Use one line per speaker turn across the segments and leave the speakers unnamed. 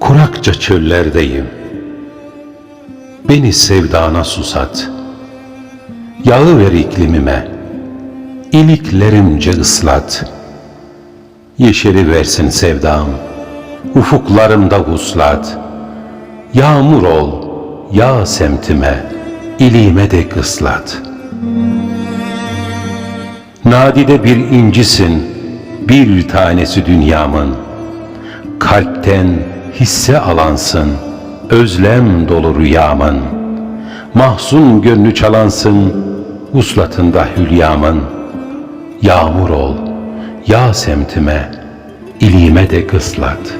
Kurakça çöllerdeyim. Beni sevdana susat. Yağı ver iklimime. İliklerimce ıslat. Yeşeri versin sevdam. Ufuklarımda huslat. Yağmur ol. Yağ semtime. İliğime dek ıslat.'' Nadide bir incisin, bir tanesi dünyamın. Kalpten hisse alansın, özlem dolu rüyamın. Mahzun gönlü çalansın, uslatında hülyamın. Yağmur ol, yağ semtime, iliğime de kıslat.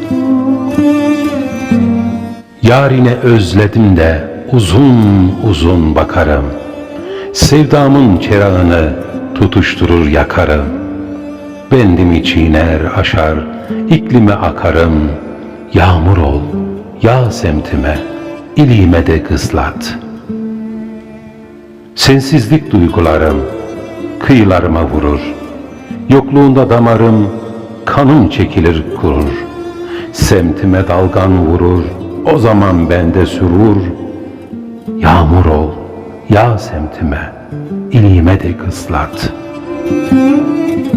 Yarine özledim de uzun uzun bakarım. Sevdamın çerağını tutuşturur yakarım. Bendimi çiğner aşar, iklime akarım. Yağmur ol, yağ semtime, iliğime de kıslat. Sensizlik duygularım kıyılarıma vurur. Yokluğunda damarım kanım çekilir kurur. Semtime dalgan vurur, o zaman bende sürur. Yağmur ol, yağ semtime, iliğime de kıslat. Müzik